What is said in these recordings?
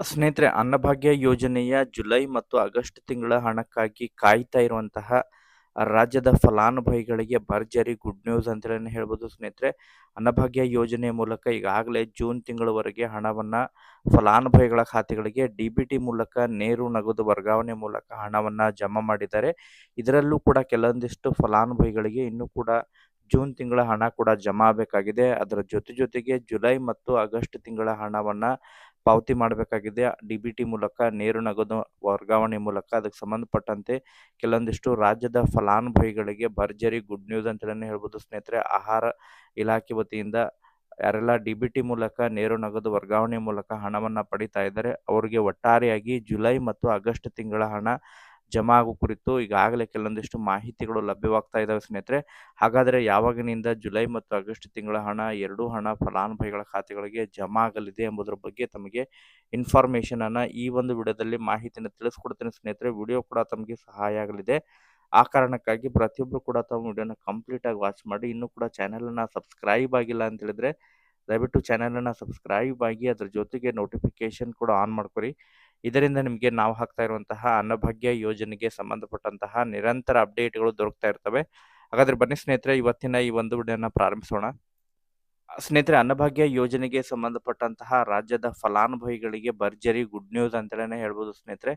ಸ್ನೇಹಿತರೆ, ಅನ್ನಭಾಗ್ಯ ಯೋಜನೆಯ ಜುಲೈ ಮತ್ತು ಆಗಸ್ಟ್ ತಿಂಗಳ ಹಣಕ್ಕಾಗಿ ಕಾಯ್ತಾ ಇರುವಂತಹ ರಾಜ್ಯದ ಫಲಾನುಭವಿಗಳಿಗೆ ಭರ್ಜರಿ ಗುಡ್ ನ್ಯೂಸ್ ಅಂತಲೇ ಹೇಳ್ಬೋದು ಸ್ನೇಹಿತರೆ. ಅನ್ನಭಾಗ್ಯ ಯೋಜನೆ ಮೂಲಕ ಈಗಾಗಲೇ ಜೂನ್ ತಿಂಗಳವರೆಗೆ ಹಣವನ್ನು ಫಲಾನುಭವಿಗಳ ಖಾತೆಗಳಿಗೆ ಡಿ ಬಿ ಟಿ ಮೂಲಕ ನೇರು ನಗದು ವರ್ಗಾವಣೆ ಮೂಲಕ ಹಣವನ್ನು ಜಮಾ ಮಾಡಿದ್ದಾರೆ. ಇದರಲ್ಲೂ ಕೂಡ ಕೆಲವೊಂದಿಷ್ಟು ಫಲಾನುಭವಿಗಳಿಗೆ ಇನ್ನೂ ಕೂಡ ಜೂನ್ ತಿಂಗಳ ಹಣ ಕೂಡ ಜಮಾ ಆಗಬೇಕಾಗಿದೆ. ಅದರ ಜೊತೆ ಜೊತೆಗೆ ಜುಲೈ ಮತ್ತು ಆಗಸ್ಟ್ ತಿಂಗಳ ಹಣವನ್ನು ಪಾವತಿ ಮಾಡಬೇಕಾಗಿದೆ. ಡಿ ಬಿ ಟಿ ಮೂಲಕ, ನೇರು ನಗದು ವರ್ಗಾವಣೆ ಮೂಲಕ ಅದಕ್ಕೆ ಸಂಬಂಧಪಟ್ಟಂತೆ ಕೆಲವೊಂದಿಷ್ಟು ರಾಜ್ಯದ ಫಲಾನುಭವಿಗಳಿಗೆ ಭರ್ಜರಿ ಗುಡ್ ನ್ಯೂಸ್ ಅಂತಲೇ ಹೇಳ್ಬೋದು. ಸ್ನೇಹಿತರೆ, ಆಹಾರ ಇಲಾಖೆ ವತಿಯಿಂದ ಯಾರೆಲ್ಲ ಡಿ ಬಿ ಟಿ ಮೂಲಕ, ನೇರು ನಗದು ವರ್ಗಾವಣೆ ಮೂಲಕ ಹಣವನ್ನು ಪಡಿತಾ ಇದ್ದಾರೆ, ಅವರಿಗೆ ಒಟ್ಟಾರೆಯಾಗಿ ಜುಲೈ ಮತ್ತು ಆಗಸ್ಟ್ ತಿಂಗಳ ಹಣ ಜಮಾ ಆಗೋ ಕುರಿತು ಈಗಾಗಲೇ ಕೆಲವೊಂದಿಷ್ಟು ಮಾಹಿತಿಗಳು ಲಭ್ಯವಾಗ್ತಾ ಇದ್ದಾವೆ ಸ್ನೇಹಿತರೆ. ಹಾಗಾದರೆ ಯಾವಾಗಿನಿಂದ ಜುಲೈ ಮತ್ತು ಆಗಸ್ಟ್ ತಿಂಗಳ ಹಣ, ಎರಡೂ ಹಣ ಫಲಾನುಭವಿಗಳ ಖಾತೆಗಳಿಗೆ ಜಮಾ ಆಗಲಿದೆ ಎಂಬುದರ ಬಗ್ಗೆ ತಮಗೆ ಇನ್ಫಾರ್ಮೇಷನನ್ನು ಈ ಒಂದು ವಿಡಿಯೋದಲ್ಲಿ ಮಾಹಿತಿಯನ್ನು ತಿಳಿಸ್ಕೊಡ್ತೀನಿ ಸ್ನೇಹಿತರೆ. ವಿಡಿಯೋ ಕೂಡ ತಮಗೆ ಸಹಾಯ ಆಗಲಿದೆ. ಆ ಕಾರಣಕ್ಕಾಗಿ ಪ್ರತಿಯೊಬ್ಬರು ಕೂಡ ತಮ್ಮ ವಿಡಿಯೋನ ಕಂಪ್ಲೀಟಾಗಿ ವಾಚ್ ಮಾಡಿ. ಇನ್ನೂ ಕೂಡ ಚಾನೆಲನ್ನು ಸಬ್ಸ್ಕ್ರೈಬ್ ಆಗಿಲ್ಲ ಅಂತ ಹೇಳಿದ್ರೆ ದಯವಿಟ್ಟು ಚಾನಲನ್ನು ಸಬ್ಸ್ಕ್ರೈಬ್ ಆಗಿ ಅದ್ರ ಜೊತೆಗೆ ನೋಟಿಫಿಕೇಶನ್ ಕೂಡ ಆನ್ ಮಾಡ್ಕೊರಿ. ಇದರಿಂದ ನಿಮಗೆ ನಾವು ಹಾಕ್ತಾ ಇರುವಂತಹ ಅನ್ನಭಾಗ್ಯ ಯೋಜನೆಗೆ ಸಂಬಂಧಪಟ್ಟಂತಹ ನಿರಂತರ ಅಪ್ಡೇಟ್ಗಳು ದೊರಕ್ತಾ ಇರ್ತವೆ. ಹಾಗಾದ್ರೆ ಬನ್ನಿ ಸ್ನೇಹಿತರೆ, ಇವತ್ತಿನ ಈ ಒಂದು ವಿಡಿಯೋನ ಪ್ರಾರಂಭಿಸೋಣ. ಸ್ನೇಹಿತರೆ, ಅನ್ನಭಾಗ್ಯ ಯೋಜನೆಗೆ ಸಂಬಂಧಪಟ್ಟಂತಹ ರಾಜ್ಯದ ಫಲಾನುಭವಿಗಳಿಗೆ ಭರ್ಜರಿ ಗುಡ್ ನ್ಯೂಸ್ ಅಂತಲೇ ಹೇಳ್ಬೋದು ಸ್ನೇಹಿತರೆ.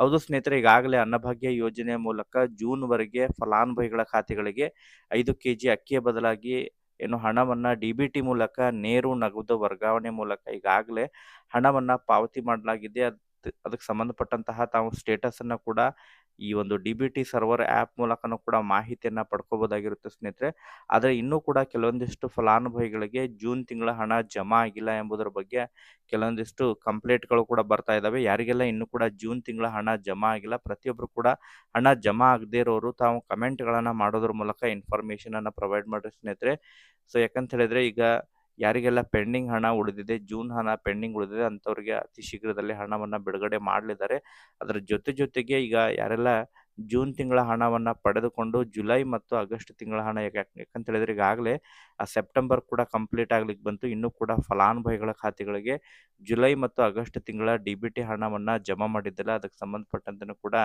ಹೌದು ಸ್ನೇಹಿತರೆ, ಈಗಾಗಲೇ ಅನ್ನಭಾಗ್ಯ ಯೋಜನೆಯ ಮೂಲಕ ಜೂನ್ವರೆಗೆ ಫಲಾನುಭವಿಗಳ ಖಾತೆಗಳಿಗೆ ಐದು ಕೆ ಜಿ ಅಕ್ಕಿಯ ಬದಲಾಗಿ ಏನು ಹಣವನ್ನು ಡಿ ಬಿ ಟಿ ಮೂಲಕ ನೇರು, ನಗದು ವರ್ಗಾವಣೆ ಮೂಲಕ ಈಗಾಗಲೇ ಹಣವನ್ನು ಪಾವತಿ ಮಾಡಲಾಗಿದೆ. ಅದು, ಅದಕ್ಕೆ ಸಂಬಂಧಪಟ್ಟಂತಹ ತಾವು ಸ್ಟೇಟಸನ್ನು ಕೂಡ ಈ ಒಂದು D B T server app ಮೂಲಕನೂ ಕೂಡ ಮಾಹಿತಿಯನ್ನು ಪಡ್ಕೋಬೋದಾಗಿರುತ್ತೆ ಸ್ನೇಹಿತರೆ. ಆದರೆ ಇನ್ನೂ ಕೂಡ ಕೆಲವೊಂದಿಷ್ಟು ಫಲಾನುಭವಿಗಳಿಗೆ ಜೂನ್ ತಿಂಗಳ ಹಣ ಜಮಾ ಆಗಿಲ್ಲ ಎಂಬುದರ ಬಗ್ಗೆ ಕೆಲವೊಂದಿಷ್ಟು ಕಂಪ್ಲೇಂಟ್ಗಳು ಕೂಡ ಬರ್ತಾ ಇದ್ದಾವೆ ಯಾರಿಗೆಲ್ಲ ಇನ್ನೂ ಕೂಡ ಜೂನ್ ತಿಂಗಳ ಹಣ ಜಮಾ ಆಗಿಲ್ಲ ಪ್ರತಿಯೊಬ್ಬರು ಕೂಡ ಹಣ ಜಮಾ ಆಗದೇ ಇರೋರು ತಾವು ಕಮೆಂಟ್ಗಳನ್ನು ಮಾಡೋದ್ರ ಮೂಲಕ ಇನ್ಫಾರ್ಮೇಷನನ್ನು ಪ್ರೊವೈಡ್ ಮಾಡಿರಿ ಸ್ನೇಹಿತರೆ. ಸೊ ಯಾಕಂತ ಹೇಳಿದ್ರೆ ಈಗ ಯಾರಿಗೆಲ್ಲ ಪೆಂಡಿಂಗ್ ಹಣ ಉಳಿದಿದೆ, ಜೂನ್ ಹಣ ಪೆಂಡಿಂಗ್ ಉಳಿದಿದೆ ಅಂಥವ್ರಿಗೆ ಅತಿ ಶೀಘ್ರದಲ್ಲಿ ಹಣವನ್ನು ಬಿಡುಗಡೆ ಮಾಡಲಿದ್ದಾರೆ. ಅದರ ಜೊತೆ ಜೊತೆಗೆ ಈಗ ಯಾರೆಲ್ಲ ಜೂನ್ ತಿಂಗಳ ಹಣವನ್ನು ಪಡೆದುಕೊಂಡು ಜುಲೈ ಮತ್ತು ಆಗಸ್ಟ್ ತಿಂಗಳ ಹಣ ಯಾಕೆ ಯಾಕಂತ ಹೇಳಿದ್ರೆ ಈಗಾಗಲೇ ಆ ಸೆಪ್ಟೆಂಬರ್ ಕೂಡ ಕಂಪ್ಲೀಟ್ ಆಗ್ಲಿಕ್ಕೆ ಬಂತು. ಇನ್ನೂ ಕೂಡ ಫಲಾನುಭವಿಗಳ ಖಾತೆಗಳಿಗೆ ಜುಲೈ ಮತ್ತು ಆಗಸ್ಟ್ ತಿಂಗಳ ಡಿ ಬಿ ಟಿ ಹಣವನ್ನು ಜಮಾ ಮಾಡಿದ್ದಿಲ್ಲ. ಅದಕ್ಕೆ ಸಂಬಂಧಪಟ್ಟಂತೆ ಕೂಡ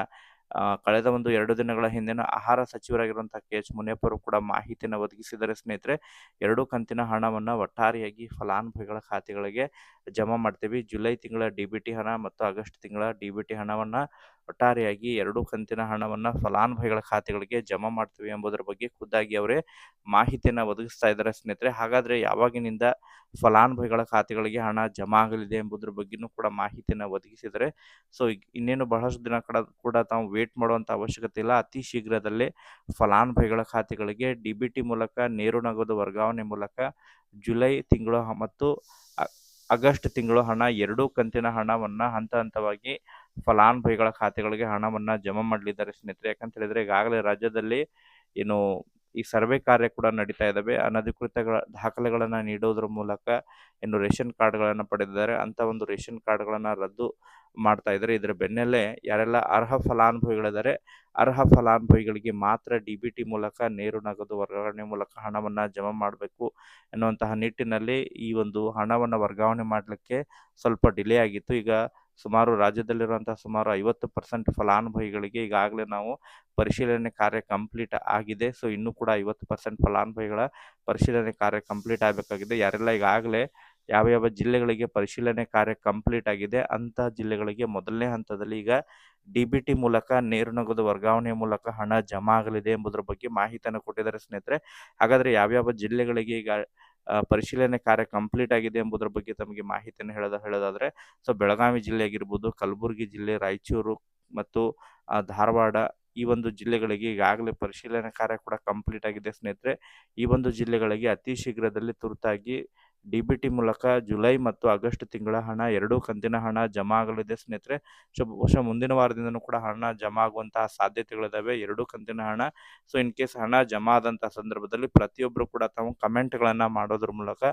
ಕಳೆದ ಒಂದು ಎರಡು ದಿನಗಳ ಹಿಂದಿನ ಆಹಾರ ಸಚಿವರಾಗಿರುವಂತಹ ಕೆ. ಎಚ್. ಮುನಿಯಪ್ಪರು ಕೂಡ ಮಾಹಿತಿಯನ್ನು ಒದಗಿಸಿದರೆ ಸ್ನೇಹಿತರೆ. ಎರಡು ಕಂತಿನ ಹಣವನ್ನು ಒಟ್ಟಾರೆಯಾಗಿ ಫಲಾನುಭವಿಗಳ ಖಾತೆಗಳಿಗೆ ಜಮಾ ಮಾಡ್ತೀವಿ. ಜುಲೈ ತಿಂಗಳ ಡಿ ಹಣ ಮತ್ತು ಆಗಸ್ಟ್ ತಿಂಗಳ ಡಿ ಬಿ ಹಣವನ್ನು ಒಟ್ಟಾರೆಯಾಗಿ ಎರಡು ಕಂತಿನ ಹಣವನ್ನು ಫಲಾನುಭವಿಗಳ ಖಾತೆಗಳಿಗೆ ಜಮಾ ಮಾಡ್ತೀವಿ ಎಂಬುದರ ಬಗ್ಗೆ ಖುದ್ದಾಗಿ ಅವರೇ ಮಾಹಿತಿಯನ್ನು ಒದಗಿಸ್ತಾ ಇದ್ದಾರೆ ಸ್ನೇಹಿತರೆ. ಹಾಗಾದರೆ ಯಾವಾಗಿನಿಂದ ಫಲಾನುಭವಿಗಳ ಖಾತೆಗಳಿಗೆ ಹಣ ಜಮಾ ಆಗಲಿದೆ ಎಂಬುದರ ಬಗ್ಗೆನೂ ಕೂಡ ಮಾಹಿತಿಯನ್ನು ಒದಗಿಸಿದರೆ ಸೊ ಇನ್ನೇನು ಬಹಳಷ್ಟು ದಿನ ಕಡ ತಾವು ವೇಟ್ ಮಾಡುವಂಥ ಅವಶ್ಯಕತೆ ಇಲ್ಲ. ಅತಿ ಶೀಘ್ರದಲ್ಲೇ ಫಲಾನುಭವಿಗಳ ಖಾತೆಗಳಿಗೆ ಡಿ ಮೂಲಕ ನೇರು ನಗದು ವರ್ಗಾವಣೆ ಮೂಲಕ ಜುಲೈ ತಿಂಗಳು ಮತ್ತು ಆಗಸ್ಟ್ ತಿಂಗಳು ಹಣ, ಎರಡೂ ಕಂತಿನ ಹಣವನ್ನು ಹಂತ ಹಂತವಾಗಿ ಫಲಾನುಭವಿಗಳ ಖಾತೆಗಳಿಗೆ ಹಣವನ್ನು ಜಮಾ ಮಾಡಲಿದ್ದಾರೆ ಸ್ನೇಹಿತರೆ. ಯಾಕಂತ ಹೇಳಿದ್ರೆ ಈಗಾಗಲೇ ರಾಜ್ಯದಲ್ಲಿ ಏನು ಈ ಸರ್ವೆ ಕಾರ್ಯ ಕೂಡ ನಡೀತಾ ಇದ್ದಾವೆ ಅನಧಿಕೃತ ದಾಖಲೆಗಳನ್ನು ನೀಡೋದ್ರ ಮೂಲಕ ಇನ್ನು ರೇಷನ್ ಕಾರ್ಡ್ಗಳನ್ನು ಪಡೆದಿದ್ದಾರೆ. ಅಂತ ಒಂದು ರೇಷನ್ ಕಾರ್ಡ್ಗಳನ್ನು ರದ್ದು ಮಾಡ್ತಾ ಇದ್ದಾರೆ ಇದರ ಬೆನ್ನಲ್ಲೇ ಯಾರೆಲ್ಲ ಅರ್ಹ ಫಲಾನುಭವಿಗಳಿದ್ದಾರೆ ಅರ್ಹ ಫಲಾನುಭವಿಗಳಿಗೆ ಮಾತ್ರ ಡಿ ಬಿ ಟಿ ಮೂಲಕ ನೇರು ನಗದು ವರ್ಗಾವಣೆ ಮೂಲಕ ಹಣವನ್ನು ಜಮಾ ಮಾಡಬೇಕು ಎನ್ನುವಂತಹ ನಿಟ್ಟಿನಲ್ಲಿ ಈ ಒಂದು ಹಣವನ್ನು ವರ್ಗಾವಣೆ ಮಾಡಲಿಕ್ಕೆ ಸ್ವಲ್ಪ ಡಿಲೇ ಆಗಿತ್ತು. ಈಗ ಸುಮಾರು ರಾಜ್ಯದಲ್ಲಿರುವಂತಹ ಸುಮಾರು ಐವತ್ತು ಪರ್ಸೆಂಟ್ ಫಲಾನುಭವಿಗಳಿಗೆ ಈಗಾಗಲೇ ನಾವು ಪರಿಶೀಲನೆ ಕಾರ್ಯ ಕಂಪ್ಲೀಟ್ ಆಗಿದೆ. ಸೊ, ಇನ್ನೂ ಕೂಡ ಐವತ್ತು ಪರ್ಸೆಂಟ್ ಫಲಾನುಭವಿಗಳ ಪರಿಶೀಲನೆ ಕಾರ್ಯ ಕಂಪ್ಲೀಟ್ ಆಗಬೇಕಾಗಿದೆ. ಯಾರೆಲ್ಲ ಈಗಾಗಲೇ ಯಾವ ಯಾವ ಜಿಲ್ಲೆಗಳಿಗೆ ಪರಿಶೀಲನೆ ಕಾರ್ಯ ಕಂಪ್ಲೀಟ್ ಆಗಿದೆ ಅಂತಹ ಜಿಲ್ಲೆಗಳಿಗೆ ಮೊದಲನೇ ಹಂತದಲ್ಲಿ ಈಗ ಡಿ ಬಿ ಟಿ ಮೂಲಕ, ನೇರು ನಗದು ವರ್ಗಾವಣೆ ಮೂಲಕ ಹಣ ಜಮಾ ಆಗಲಿದೆ ಎಂಬುದರ ಬಗ್ಗೆ ಮಾಹಿತಿಯನ್ನು ಕೊಟ್ಟಿದ್ದಾರೆ ಸ್ನೇಹಿತರೆ. ಹಾಗಾದರೆ ಯಾವ್ಯಾವ ಜಿಲ್ಲೆಗಳಿಗೆ ಈಗ ಪರಿಶೀಲನೆ ಕಾರ್ಯ ಕಂಪ್ಲೀಟ್ ಆಗಿದೆ ಎಂಬುದರ ಬಗ್ಗೆ ತಮಗೆ ಮಾಹಿತಿಯನ್ನು ಹೇಳೋದ, ಹೇಳೋದಾದರೆ, ಸೊ ಬೆಳಗಾವಿ ಜಿಲ್ಲೆ ಆಗಿರ್ಬೋದು ಕಲಬುರಗಿ ಜಿಲ್ಲೆ, ರಾಯಚೂರು ಮತ್ತು ಧಾರವಾಡ ಈ ಒಂದು ಜಿಲ್ಲೆಗಳಿಗೆ ಈಗಾಗಲೇ ಪರಿಶೀಲನೆ ಕಾರ್ಯ ಕೂಡ ಕಂಪ್ಲೀಟ್ ಆಗಿದೆ ಸ್ನೇಹಿತರೆ. ಈ ಒಂದು ಜಿಲ್ಲೆಗಳಿಗೆ ಅತಿ ಶೀಘ್ರದಲ್ಲಿ ತುರ್ತಾಗಿ ಡಿ ಬಿ ಟಿ ಮೂಲಕ ಜುಲೈ ಮತ್ತು ಆಗಸ್ಟ್ ತಿಂಗಳ ಹಣ, ಎರಡೂ ಕಂತಿನ ಹಣ ಜಮಾ ಆಗಲಿದೆ. ಸ್ನೇಹಿತರೆ ಬಹುಶಃ ಮುಂದಿನ ವಾರದಿಂದನೂ ಕೂಡ ಹಣ ಜಮಾ ಆಗುವಂತಹ ಸಾಧ್ಯತೆಗಳಿದ್ದಾವೆ ಎರಡೂ ಕಂತಿನ ಹಣ, ಸೊ ಇನ್ ಕೇಸ್ ಹಣ ಜಮಾ ಆದಂತಹ ಸಂದರ್ಭದಲ್ಲಿ ಪ್ರತಿಯೊಬ್ಬರು ಕೂಡ ತಾವು ಕಮೆಂಟ್ಗಳನ್ನು ಮಾಡೋದ್ರ ಮೂಲಕ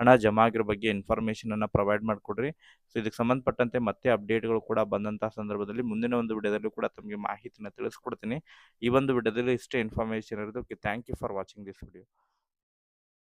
ಹಣ ಜಮಾ ಆಗಿರೋ ಬಗ್ಗೆ ಇನ್ಫಾರ್ಮೇಷನನ್ನು ಪ್ರೊವೈಡ್ ಮಾಡಿಕೊಡ್ರಿ. ಸೊ ಇದಕ್ಕೆ ಸಂಬಂಧಪಟ್ಟಂತೆ ಮತ್ತೆ ಅಪ್ಡೇಟ್ಗಳು ಕೂಡ ಬಂದಂತಹ ಸಂದರ್ಭದಲ್ಲಿ ಮುಂದಿನ ಒಂದು ವಿಡಿಯೋದಲ್ಲಿ ಕೂಡ ತಮಗೆ ಮಾಹಿತಿನ ತಿಳಿಸ್ಕೊಡ್ತೀನಿ. ಈ ಒಂದು ವಿಡಿಯೋದಲ್ಲಿ ಇಷ್ಟೇ ಇನ್ಫಾರ್ಮೇಷನ್ ಇರೋದು. Thank you for watching this video.